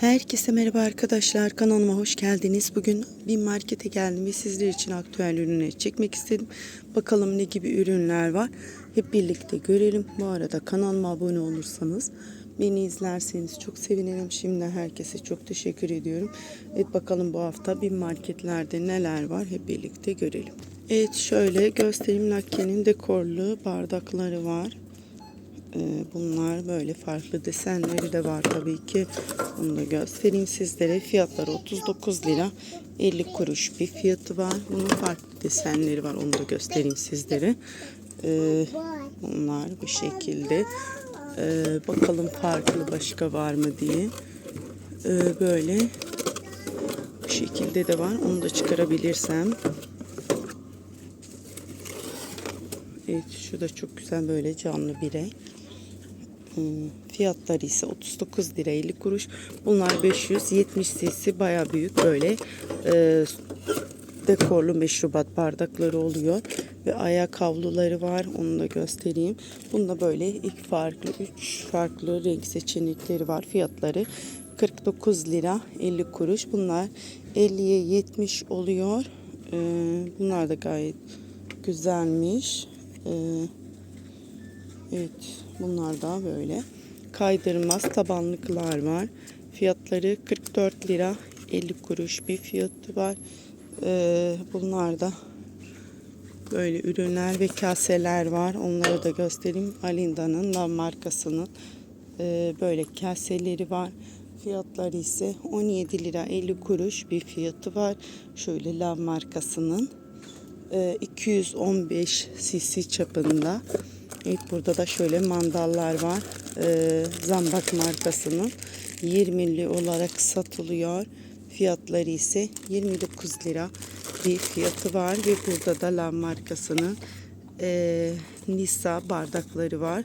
Herkese merhaba arkadaşlar. Kanalıma hoş geldiniz. Bugün bir markete geldim ve sizler için aktüel ürünleri çekmek istedim. Bakalım ne gibi ürünler var. Hep birlikte görelim. Bu arada kanalıma abone olursanız, beni izlerseniz çok sevinirim. Şimdiden herkese çok teşekkür ediyorum. Evet bakalım bu hafta bir marketlerde neler var. Hep birlikte görelim. Evet şöyle göstereyim. Lakke'nin dekorlu bardakları var. Ee, Bunlar böyle farklı desenleri de var tabii ki. Bunu da göstereyim sizlere. Fiyatları 39 lira 50 kuruş bir fiyatı var. Bunun farklı desenleri var. Onu da göstereyim sizlere. Ee, Bunlar bu şekilde. Ee, Bakalım farklı başka var mı diye. Böyle bu şekilde de var. Onu da çıkarabilirsem. Evet şu da çok güzel böyle canlı bir renk. Hmm, Fiyatları ise 39 lira 50 kuruş. Bunlar 570 cc baya büyük böyle e, dekorlu meşrubat bardakları oluyor. Ve ayak havluları var. Onu da göstereyim. Bunda böyle ilk farklı 3 farklı renk seçenekleri var. Fiyatları 49 lira 50 kuruş. Bunlar 50'ye 70 oluyor. E, bunlar da gayet güzelmiş. E, Evet, bunlar da böyle. Kaydırmaz tabanlıklar var. Fiyatları 44 lira 50 kuruş bir fiyatı var. Ee, bunlar da böyle ürünler ve kaseler var. Onları da göstereyim. Alinda'nın Lav markasının e, böyle kaseleri var. Fiyatları ise 17 lira 50 kuruş bir fiyatı var. Şöyle Lav markasının e, 215 cc çapında. Evet burada da şöyle mandallar var. Ee, Zambak markasının 20'li olarak satılıyor. Fiyatları ise 29 lira bir fiyatı var ve burada da Lav markasının e, Nisa bardakları var.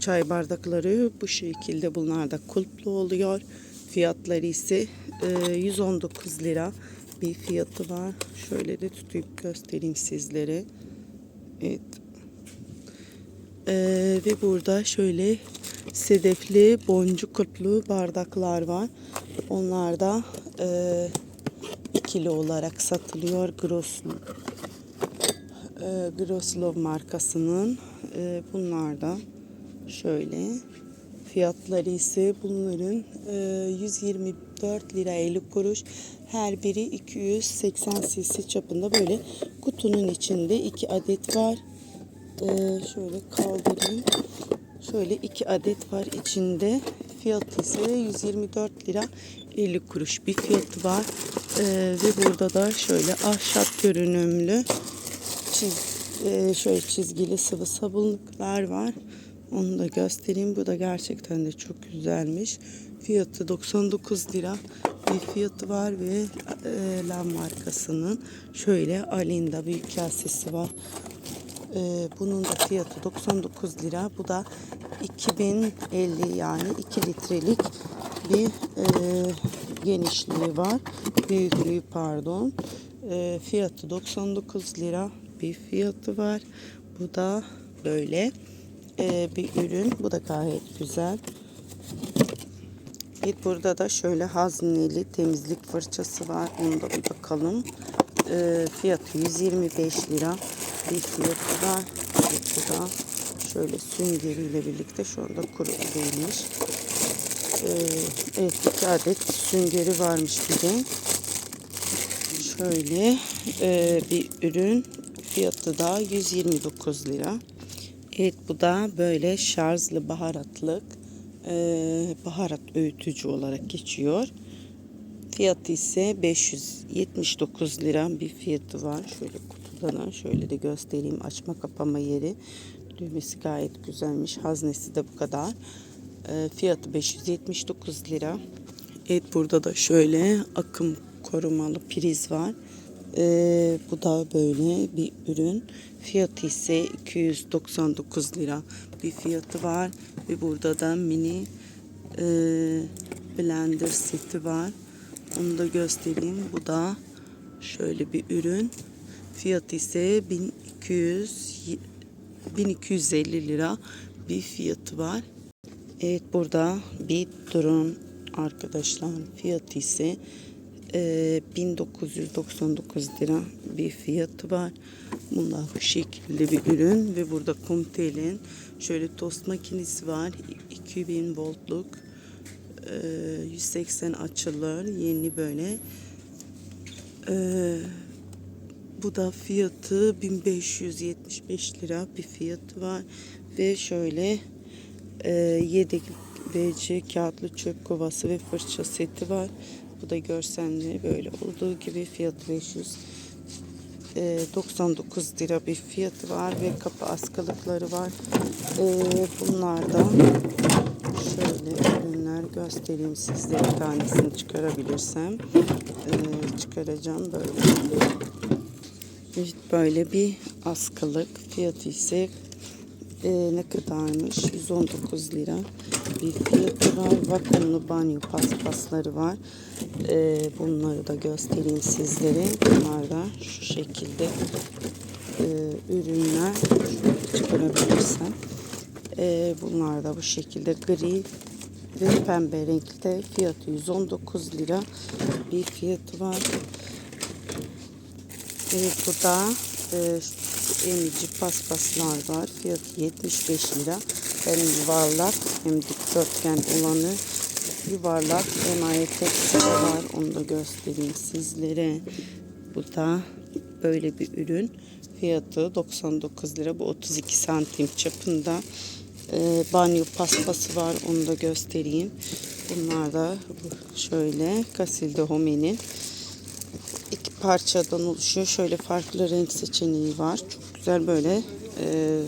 Çay bardakları bu şekilde bunlar da kulplu oluyor. Fiyatları ise e, 119 lira bir fiyatı var. Şöyle de tutayım göstereyim sizlere. Evet ee, ve burada şöyle sedefli boncuk kutlu bardaklar var. Onlar da e, ikili olarak satılıyor. Groslo, e, Groslov markasının. E, bunlar da şöyle. Fiyatları ise bunların e, 124 lira 50 kuruş. Her biri 280 cc çapında böyle kutunun içinde iki adet var. Ee, şöyle kaldırayım. Şöyle iki adet var içinde. Fiyatı ise 124 lira 50 kuruş bir fiyatı var. Ee, ve burada da şöyle ahşap görünümlü çiz, e, şöyle çizgili sıvı sabunluklar var. Onu da göstereyim. Bu da gerçekten de çok güzelmiş. Fiyatı 99 lira bir fiyatı var ve e, Lam markasının şöyle Alinda büyük kasesi var. Ee, bunun da fiyatı 99 lira. Bu da 2050 yani 2 litrelik bir e, genişliği var. Büyüklüğü pardon. E, fiyatı 99 lira bir fiyatı var. Bu da böyle e, bir ürün. Bu da gayet güzel. Bir burada da şöyle hazneli temizlik fırçası var. Onu da bir bakalım. E, fiyatı 125 lira bir fiyatı var. Bu da şöyle süngeriyle birlikte şu anda kuru değilmiş. Ee, evet iki adet süngeri varmış bir. Şöyle e, bir ürün fiyatı da 129 lira. Evet bu da böyle şarjlı baharatlık e, baharat öğütücü olarak geçiyor. Fiyatı ise 579 lira bir fiyatı var. Şöyle kutudan şöyle de göstereyim. Açma kapama yeri. Düğmesi gayet güzelmiş. Haznesi de bu kadar. E, fiyatı 579 lira. Evet burada da şöyle akım korumalı priz var. E, bu da böyle bir ürün. Fiyatı ise 299 lira bir fiyatı var. Ve burada da mini e, blender seti var. Onu da göstereyim. Bu da şöyle bir ürün. Fiyatı ise 1200 1250 lira bir fiyatı var. Evet burada bir drone arkadaşlar. Fiyatı ise e, 1999 lira bir fiyatı var. Bunlar bu şekilde bir ürün ve burada Comtel'in şöyle tost makinesi var. 2000 voltluk e, 180 açılır. Yeni böyle. E, bu da fiyatı 1575 lira bir fiyatı var. Ve şöyle e, yedek DC kağıtlı çöp kovası ve fırça seti var. Bu da görselleri böyle olduğu gibi fiyatı 500 e, 99 lira bir fiyatı var ve kapı askılıkları var. E, bunlar da şöyle ürünler göstereyim sizlere tanesini çıkarabilirsem e, çıkaracağım böyle. Böyle bir askılık fiyatı ise e, ne kadarmış? 119 lira bir fiyatı var. Vakumlu banyo paspasları var. E, bunları da göstereyim sizlere. Bunlar da şu şekilde e, ürünler. Çıkarabilirsem. E, bunlar da bu şekilde gri ve pembe renkte fiyatı 119 lira bir fiyatı var Evet bu da e, emici paspaslar var. Fiyatı 75 lira. Hem yuvarlak hem dikdörtgen olanı yuvarlak emaye tepsi var. Onu da göstereyim sizlere. Bu da böyle bir ürün. Fiyatı 99 lira. Bu 32 santim çapında. E, banyo paspası var. Onu da göstereyim. Bunlar da şöyle Casilde Home'nin parçadan oluşuyor. Şöyle farklı renk seçeneği var. Çok güzel böyle e,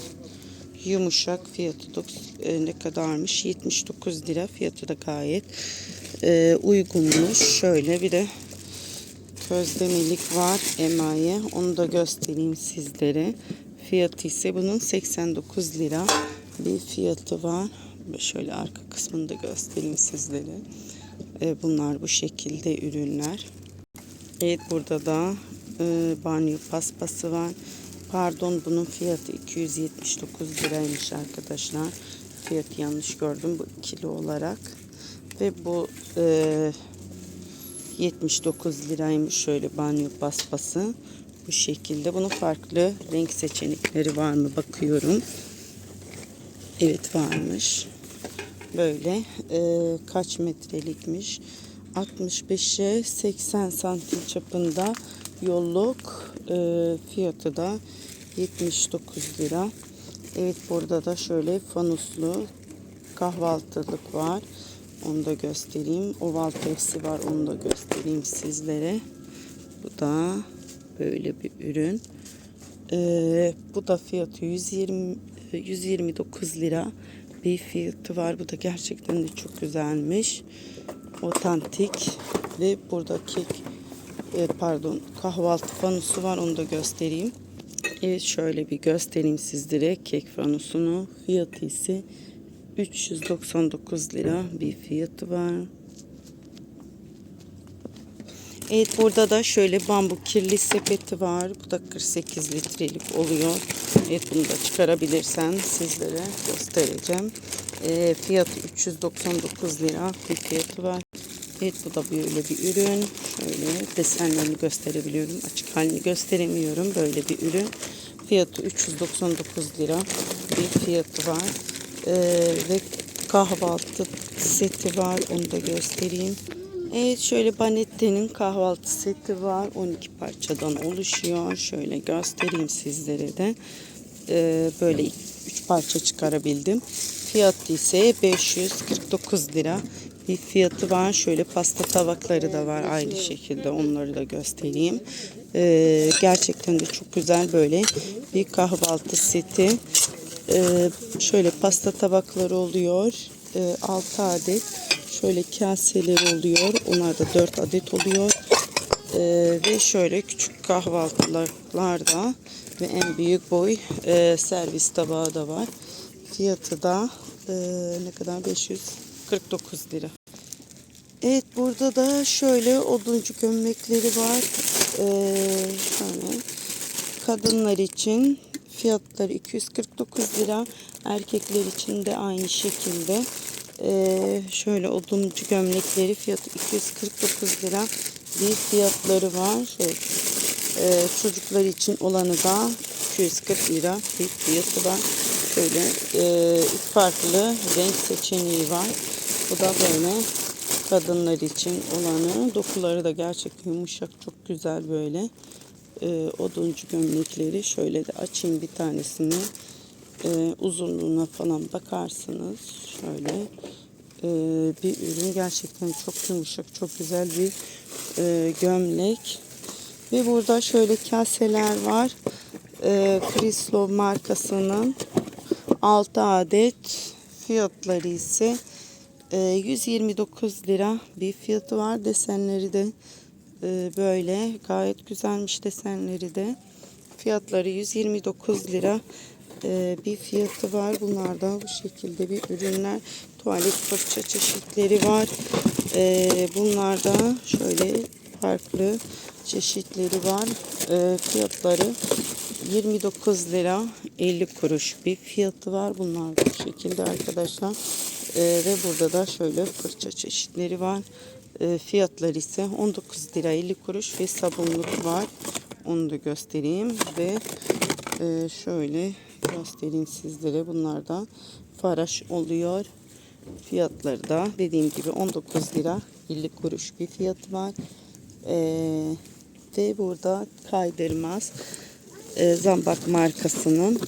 yumuşak fiyatı dok- e, ne kadarmış? 79 lira. Fiyatı da gayet e, uygunmuş. Şöyle bir de közlemelik var emaye. Onu da göstereyim sizlere. Fiyatı ise bunun 89 lira bir fiyatı var. Şöyle arka kısmını da göstereyim sizlere. E, bunlar bu şekilde ürünler. Evet burada da e, banyo paspası var. Pardon bunun fiyatı 279 liraymış arkadaşlar. Fiyatı yanlış gördüm bu kilo olarak. Ve bu e, 79 liraymış şöyle banyo paspası. Bu şekilde. Bunun farklı renk seçenekleri var mı bakıyorum. Evet varmış. Böyle e, kaç metrelikmiş? 65'e 80 santim çapında yolluk e, fiyatı da 79 lira. Evet burada da şöyle fanuslu kahvaltılık var. Onu da göstereyim. Oval tepsi var. Onu da göstereyim sizlere. Bu da böyle bir ürün. Ee, bu da fiyatı 120 129 lira bir fiyatı var. Bu da gerçekten de çok güzelmiş. Otantik ve burada kek e, pardon kahvaltı fanusu var. Onu da göstereyim. Evet şöyle bir göstereyim sizlere kek fanusunu. Fiyatı ise 399 lira bir fiyatı var. Evet burada da şöyle bambu kirli sepeti var. Bu da 48 litrelik oluyor. Evet bunu da çıkarabilirsem sizlere göstereceğim. E, fiyatı 399 lira bir fiyatı var. Evet bu da böyle bir ürün. Şöyle desenlerini gösterebiliyorum. Açık halini gösteremiyorum. Böyle bir ürün. Fiyatı 399 lira bir fiyatı var. E, ve kahvaltı seti var. Onu da göstereyim. Evet şöyle Banette'nin kahvaltı seti var. 12 parçadan oluşuyor. Şöyle göstereyim sizlere de. Ee, böyle 3 parça çıkarabildim. Fiyatı ise 549 lira bir fiyatı var. Şöyle pasta tabakları da var aynı şekilde. Onları da göstereyim. Ee, gerçekten de çok güzel böyle bir kahvaltı seti. Ee, şöyle pasta tabakları oluyor. Ee, 6 adet. Şöyle kaseleri oluyor. Onlar da 4 adet oluyor. Ee, ve şöyle küçük kahvaltılar da ve en büyük boy e, servis tabağı da var. Fiyatı da e, ne kadar 549 lira. Evet burada da şöyle oduncu gömlekleri var. Ee, şöyle kadınlar için fiyatları 249 lira. Erkekler için de aynı şekilde Ee, şöyle oduncu gömlekleri fiyatı 249 lira bir fiyatları var. Şöyle, e, çocuklar için olanı da 240 lira bir fiyatı var. Şöyle e, farklı renk seçeneği var. Bu da böyle kadınlar için olanı. Dokuları da gerçekten yumuşak çok güzel böyle. E, oduncu gömlekleri şöyle de açayım bir tanesini. E, uzunluğuna falan bakarsınız. Şöyle e, bir ürün gerçekten çok yumuşak çok güzel bir e, gömlek. Ve burada şöyle kaseler var. E, Crislo markasının 6 adet fiyatları ise 129 lira bir fiyatı var. Desenleri de e, böyle gayet güzelmiş desenleri de. Fiyatları 129 lira bir fiyatı var. Bunlar da bu şekilde bir ürünler. Tuvalet fırça çeşitleri var. Bunlar da şöyle farklı çeşitleri var. Fiyatları 29 lira 50 kuruş bir fiyatı var. Bunlar bu şekilde arkadaşlar. E, ve burada da şöyle fırça çeşitleri var. E, fiyatları ise 19 lira 50 kuruş ve sabunluk var. Onu da göstereyim ve e, şöyle göstereyim sizlere. Bunlar da faraş oluyor. Fiyatları da dediğim gibi 19 lira 50 kuruş bir fiyatı var. Ee, ve burada kaydırmaz e, zambak markasının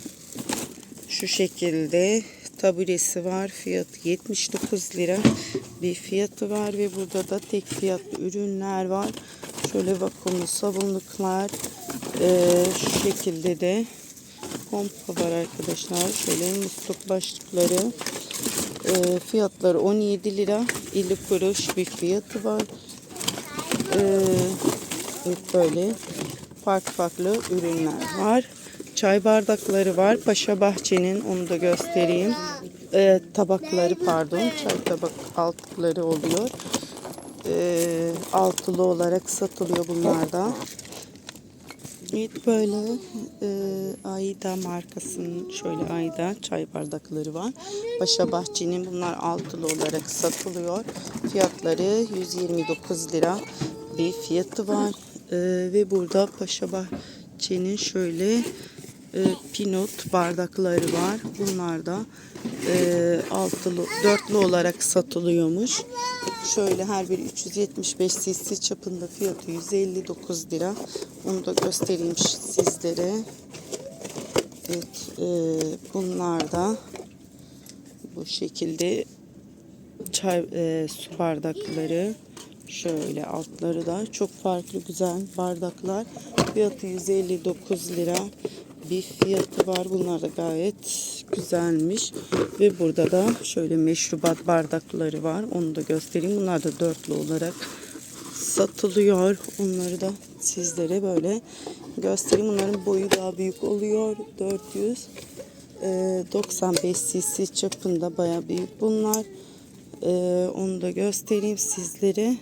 şu şekilde taburesi var. Fiyatı 79 lira bir fiyatı var ve burada da tek fiyatlı ürünler var. Şöyle vakumlu sabunluklar e, şu şekilde de pompa var arkadaşlar. Şöyle musluk başlıkları e, fiyatları 17 lira 50 kuruş bir fiyatı var. E, böyle farklı farklı ürünler var. Çay bardakları var. Paşa Bahçe'nin onu da göstereyim. E, tabakları pardon. Çay tabak altları oluyor. E, altılı olarak satılıyor bunlar da. Evet böyle e, Ayda markasının şöyle Ayda çay bardakları var. Paşa Bahçe'nin bunlar altılı olarak satılıyor. Fiyatları 129 lira bir fiyatı var. E, ve burada Paşa Bahçe'nin şöyle e, pinot bardakları var. Bunlar da e, altılı, dörtlü olarak satılıyormuş. Şöyle her biri 375 cc çapında fiyatı 159 lira. Onu da göstereyim sizlere. Evet, e, bunlar da bu şekilde çay e, su bardakları. Şöyle altları da çok farklı güzel bardaklar. Fiyatı 159 lira bir fiyatı var. Bunlar da gayet güzelmiş. Ve burada da şöyle meşrubat bardakları var. Onu da göstereyim. Bunlar da dörtlü olarak satılıyor. Onları da sizlere böyle göstereyim. Bunların boyu daha büyük oluyor. 495 cc çapında baya büyük bunlar. Ee, onu da göstereyim sizlere.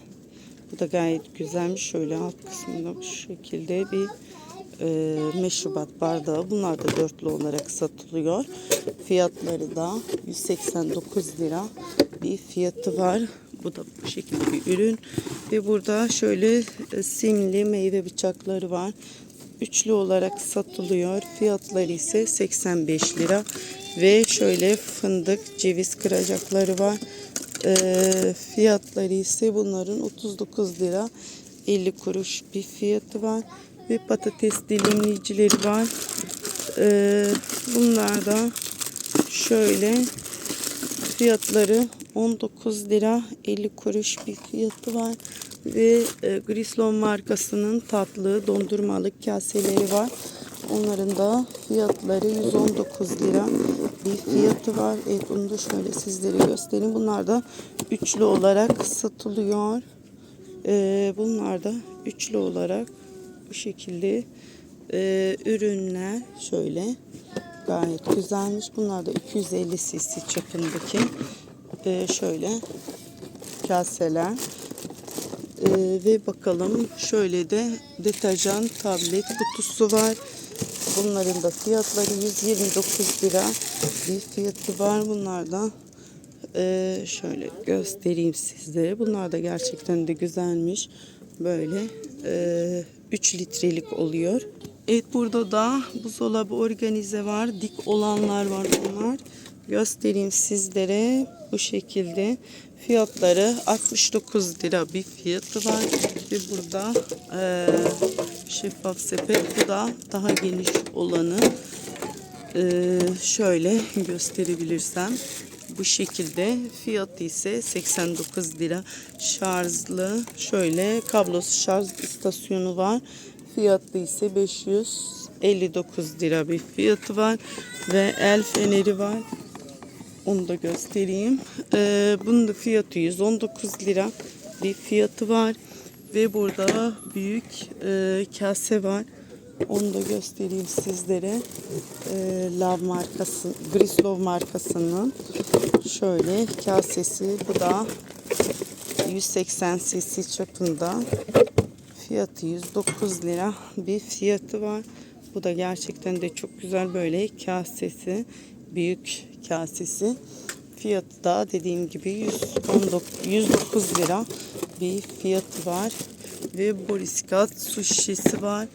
Bu da gayet güzelmiş. Şöyle alt kısmında bu şekilde bir e, meşrubat bardağı. Bunlar da dörtlü olarak satılıyor. Fiyatları da 189 lira bir fiyatı var. Bu da bu şekilde bir ürün. Ve burada şöyle e, simli meyve bıçakları var. Üçlü olarak satılıyor. Fiyatları ise 85 lira. Ve şöyle fındık, ceviz kıracakları var. E, fiyatları ise bunların 39 lira 50 kuruş bir fiyatı var ve patates dilimleyicileri var. Ee, bunlar da şöyle fiyatları 19 lira 50 kuruş bir fiyatı var ve e, Grislon markasının tatlı dondurmalık kaseleri var. Onların da fiyatları 119 lira bir fiyatı var. Evet onu da şöyle sizlere göstereyim. Bunlar da üçlü olarak satılıyor. Ee, bunlar da üçlü olarak bu şekilde e, ürünler şöyle gayet güzelmiş. Bunlar da 250 cc çapındaki e, şöyle kaseler. E, ve bakalım şöyle de deterjan tablet kutusu var. Bunların da fiyatları 129 lira bir fiyatı var. Bunlar da Ee, şöyle göstereyim sizlere. Bunlar da gerçekten de güzelmiş. Böyle e, 3 litrelik oluyor. Evet burada da buzdolabı organize var. Dik olanlar var bunlar. Göstereyim sizlere bu şekilde. Fiyatları 69 lira bir fiyatı var. Ve burada e, şeffaf sepet. Bu da daha geniş olanı. Ee, şöyle gösterebilirsem bu şekilde. Fiyatı ise 89 lira şarjlı. Şöyle kablosuz şarj istasyonu var. Fiyatı ise 559 lira bir fiyatı var. Ve el feneri var. Onu da göstereyim. Ee, bunun da fiyatı 119 lira bir fiyatı var. Ve burada büyük e, kase var onu da göstereyim sizlere. Ee, Love markası, Grislov markasının şöyle kasesi. Bu da 180 cc çapında. Fiyatı 109 lira bir fiyatı var. Bu da gerçekten de çok güzel böyle kasesi. Büyük kasesi. Fiyatı da dediğim gibi 119, 109 lira bir fiyatı var. Ve Boriskat su şişesi var.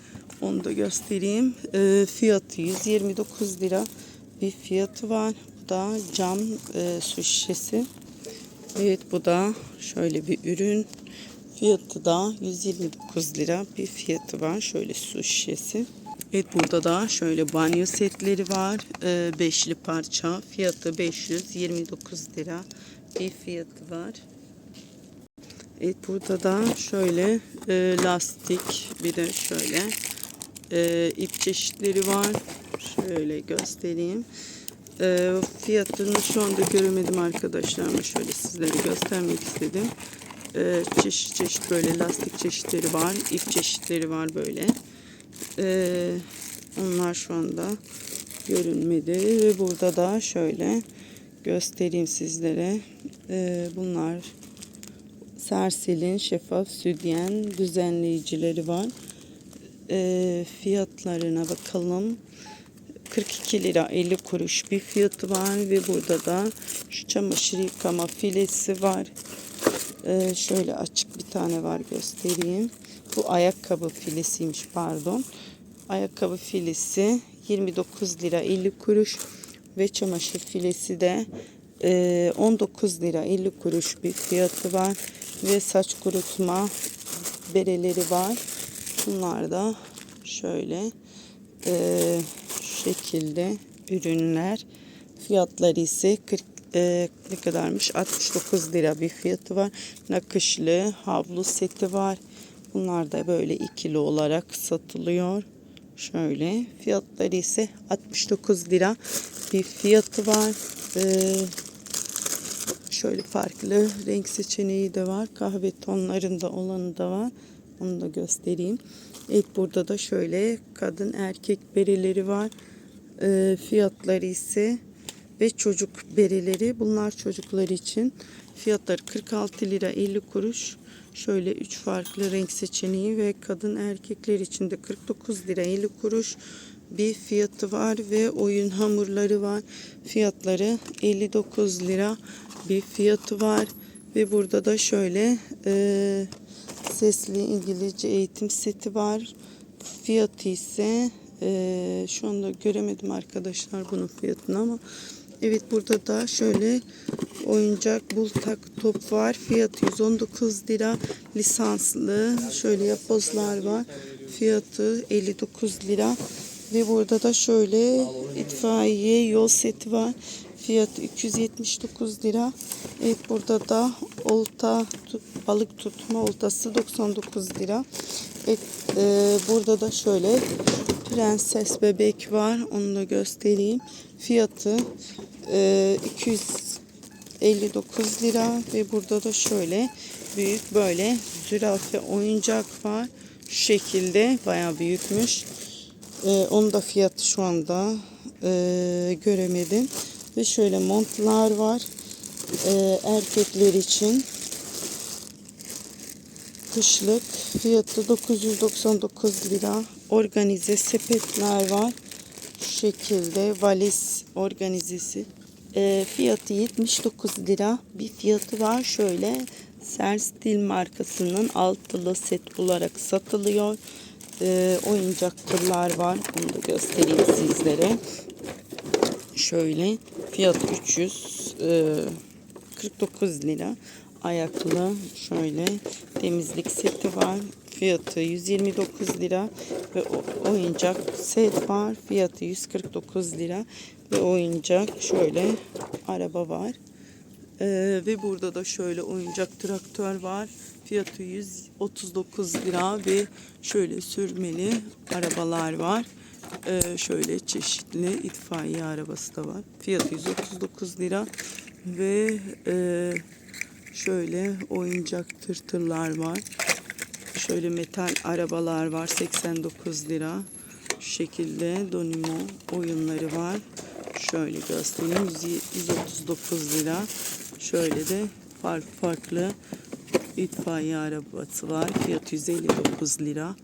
Onu da göstereyim. Ee, fiyatı 129 lira bir fiyatı var. Bu da cam e, su şişesi. Evet bu da şöyle bir ürün. Fiyatı da 129 lira bir fiyatı var. Şöyle su şişesi. Evet burada da şöyle banyo setleri var. Ee, beşli parça. Fiyatı 529 lira bir fiyatı var. Evet burada da şöyle e, lastik bir de şöyle e, ip çeşitleri var. Şöyle göstereyim. E, fiyatını şu anda göremedim arkadaşlar ama şöyle sizlere göstermek istedim. E, çeşit çeşit böyle lastik çeşitleri var. ip çeşitleri var böyle. E, onlar şu anda görünmedi. Ve burada da şöyle göstereyim sizlere. E, bunlar Sersil'in şeffaf sütyen düzenleyicileri var. E, fiyatlarına bakalım. 42 lira 50 kuruş bir fiyatı var ve burada da şu çamaşır yıkama filesi var. E, şöyle açık bir tane var göstereyim. Bu ayakkabı filesiymiş pardon. Ayakkabı filesi 29 lira 50 kuruş ve çamaşır filesi de e, 19 lira 50 kuruş bir fiyatı var ve saç kurutma bereleri var. Bunlar da şöyle e, şu şekilde ürünler. Fiyatları ise 40 e, ne kadarmış? 69 lira bir fiyatı var. Nakışlı havlu seti var. Bunlar da böyle ikili olarak satılıyor. Şöyle fiyatları ise 69 lira bir fiyatı var. Ee, şöyle farklı renk seçeneği de var. Kahve tonlarında olanı da var. Onu da göstereyim. Evet burada da şöyle kadın erkek bereleri var. Ee, fiyatları ise ve çocuk bereleri. Bunlar çocuklar için. Fiyatları 46 lira 50 kuruş. Şöyle üç farklı renk seçeneği ve kadın erkekler için de 49 lira 50 kuruş bir fiyatı var ve oyun hamurları var. Fiyatları 59 lira bir fiyatı var ve burada da şöyle e, sesli İngilizce eğitim seti var. Fiyatı ise e, şu anda göremedim arkadaşlar bunun fiyatını ama evet burada da şöyle oyuncak bultak top var. Fiyatı 119 lira. Lisanslı şöyle yapbozlar var. Fiyatı 59 lira. Ve burada da şöyle itfaiye yol seti var. Fiyatı 279 lira. Evet burada da olta balık tutma oltası 99 lira. Evet e, burada da şöyle prenses bebek var. Onu da göstereyim. Fiyatı e, 259 lira ve burada da şöyle büyük böyle zürafe oyuncak var. Şu şekilde bayağı büyükmüş. Ee, onun da fiyatı şu anda e, göremedim. Ve şöyle montlar var. Ee, erkekler için. Kışlık. Fiyatı 999 lira. Organize sepetler var. Şu şekilde valiz organizesi. Ee, fiyatı 79 lira. Bir fiyatı var şöyle. Serstil markasının altılı set olarak satılıyor. Ee, oyuncak tırlar var. Onu da göstereyim sizlere. Şöyle fiyat 349 lira. Ayaklı şöyle temizlik seti var. Fiyatı 129 lira ve oyuncak set var. Fiyatı 149 lira ve oyuncak şöyle araba var. Ee, ve burada da şöyle oyuncak traktör var. Fiyatı 139 lira ve şöyle sürmeli arabalar var. Ee, şöyle çeşitli itfaiye arabası da var. Fiyatı 139 lira ve e, şöyle oyuncak tırtırlar var. Şöyle metal arabalar var 89 lira. Şu şekilde Donimo oyunları var. Şöyle göstereyim 100 139 lira. Şöyle de farklı farklı itfaiye arabası var. Fiyatı 159 lira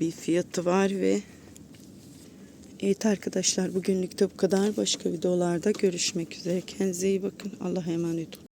bir fiyatı var ve Evet arkadaşlar bugünlük de bu kadar. Başka videolarda görüşmek üzere. Kendinize iyi bakın. Allah'a emanet olun.